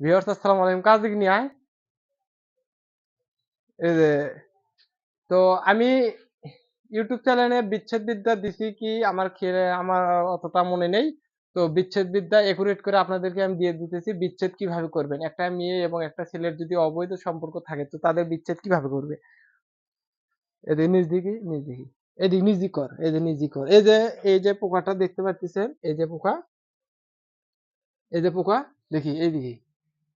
Viewers আসসালামু আলাইকুম। কাজ দিক নিয়ে এই যে, তো আমি ইউটিউব চ্যানেলে বিচ্ছেদ বিদ্যা দিছি কি, আমার আমার অতটা মনে নেই। তো বিচ্ছেদ বিদ্যা একুরেট করে আপনাদেরকে আমি দিয়ে দিতেছি, বিচ্ছেদ কীভাবে করবেন? একটা মেয়ে এবং একটা ছেলের যদি অবৈধ সম্পর্ক থাকে, তো তাদের বিচ্ছেদ কীভাবে করবে? এদের নিজ দিকে নিজ দিকে। এদিক নিজি কর, এই যে নিজি কর। এই যে এই যে পোকাটা দেখতে পাচ্ছেন, এই যে পোকা, এই যে পোকা, দেখি এই এইদিকে।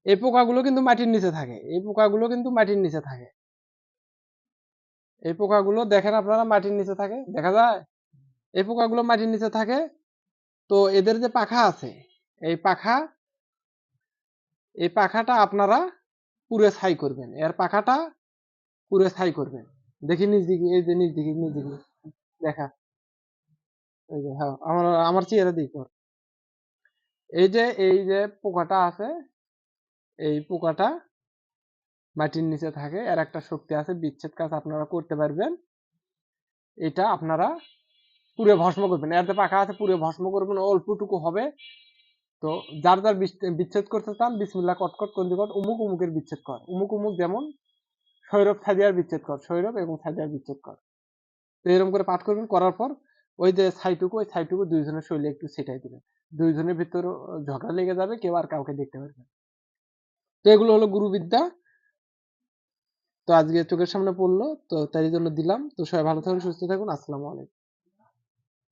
এই পোকাগুলো কিন্তু মাটির নিচে থাকে। এই পোকাগুলো কিন্তু মাটির নিচে থাকে। এই পোকাগুলো দেখেন আপনারা, মাটির নিচে থাকে, দেখা যায়? এই পোকাগুলো মাটির নিচে থাকে, তো এদের যে পাখা আছে, এই পাখা, এই পাখাটা আপনারা পুরে ছাই করবেন। এর পাখাটা পুরে ছাই করবেন। দেখি নিজ দিকে, এই যে নিজ দিকে নিজ দিকে। দেখা। এই যে হ্যাঁ আমার আমার চেহারা দিক এই যে এই যে পোকাটা আছে এই পোকাটা মাটির নিচে থাকে। এর একটা শক্তি আছে, বিচ্ছেদ কাজ আপনারা করতে পারবেন। এটা আপনারা পুরে ভস্ম করবেন। এর যে পাখা আছে পুরে ভস্ম করবেন, অল্পটুকু হবে। তো যার যার বিচ্ছেদ করতে চান, বিসমিল্লাহ, কটকট, কন্দিকট, উমুক উমুকের বিচ্ছেদ কর। উমুক উমুক যেমন সৈরভ সাদিয়ার বিচ্ছেদ কর সৈরভ এবং সাদিয়ার বিচ্ছেদ কর। তো এরকম করে পাঠ করবেন, করার পর ওই যে ছাইটুকু, ওই ছাইটুকু দুইজনের শরীরে একটু ছিটাই দিবেন। দুইজনের ভিতর ঝগড়া লেগে যাবে, কেউ আর কাউকে দেখতে পারবে না। এগুলো হলো গুরুবিদ্যা। তো আজকে চোখের সামনে পড়ল, তো তাই জন্য দিলাম। তো সবাই ভালো থাকুন, সুস্থ থাকুন। আসসালামু আলাইকুম।